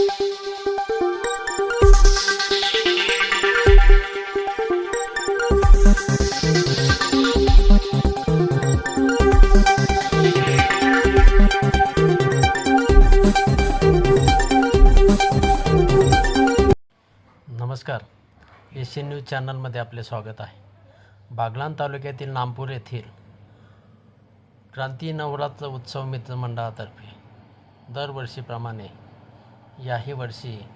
नमस्कार. Asian news चॅनलमध्ये आपले स्वागत आहे. बागलाण तालुक्यातील नामपूर येथील क्रांती नवरात्र उत्सव मित्र मंडळातर्फे दरवर्षीप्रमाणे याही वर्षी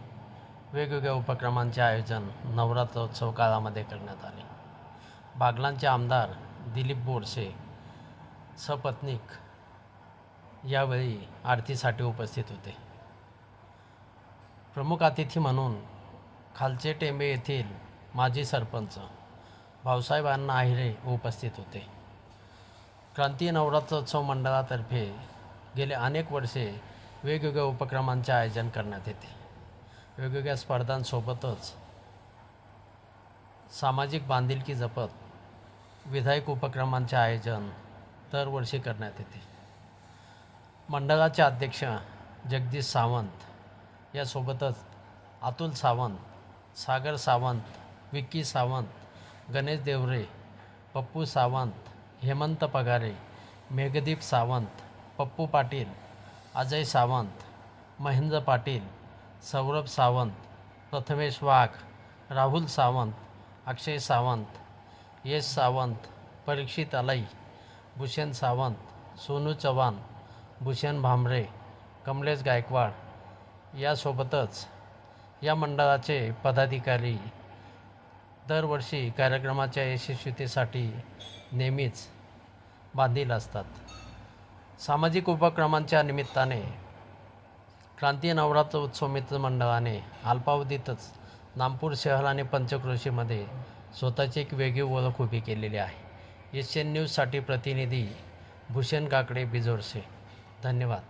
वेगवेगळ्या उपक्रमांचे आयोजन नवरात्रोत्सव काळामध्ये करण्यात आले. बागलांचे आमदार दिलीप बोरसे सपत्नीक यावेळी आरतीसाठी उपस्थित होते. प्रमुख अतिथी म्हणून खालचे टेंबे येथील माजी सरपंच भाऊसाहेबांना आहिरे उपस्थित होते. क्रांती नवरात्रोत्सव मंडळातर्फे गेले अनेक वर्षे वेगवेगळ्या उपक्रमांचे आयोजन करण्यात येते. वेगवेगळ्या स्पर्धांसोबतच सामाजिक बांधिलकी जपत विधायक उपक्रमांचे आयोजन दरवर्षी करण्यात येते. मंडळाचे अध्यक्ष जगदीश सावंत यासोबतच अतुल सावंत सागर सावंत विक्की सावंत गणेश देवरे पप्पू सावंत हेमंत पगारे मेघदीप सावंत पप्पू पाटील अजय सावंत महेंद्र पाटील सौरभ सावंत प्रथमेश वाघ राहुल सावंत अक्षय सावंत यश सावंत परीक्षित अलई भूषण सावंत सोनू चव्हाण भूषण भांबरे कमलेश गायकवाड यासोबतच या मंडळाचे पदाधिकारी दरवर्षी कार्यक्रमाच्या यशस्वीतेसाठी नेहमीच बांधील असतात. सामाजिक उपक्रमांच्या निमित्ताने क्रांती नवरात्र उत्सव मित्र मंडळाने अल्पावधीतच नागपूर शहर आणि पंचक्रोशीमध्ये स्वतःची एक वेगळी ओळख उभी केलेली आहे. एशियन न्यूजसाठी प्रतिनिधी भूषण काकडे बिजोरसे धन्यवाद.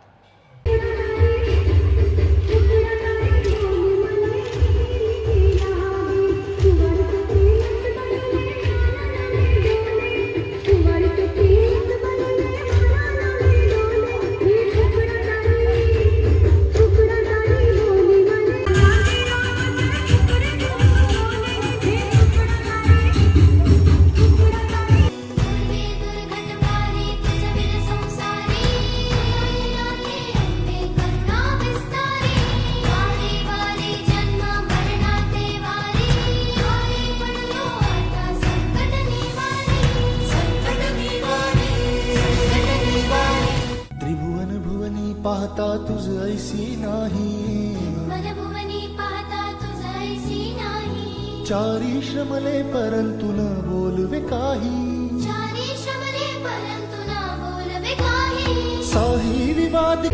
तुझ ऐसी नाही. मनभुवनी पाहता तुझ ऐसी नाही. चारी श्रमले परंतु न बोलवे काही. चारी श्रमले परंतु ना बोलवे काही. साही विवाद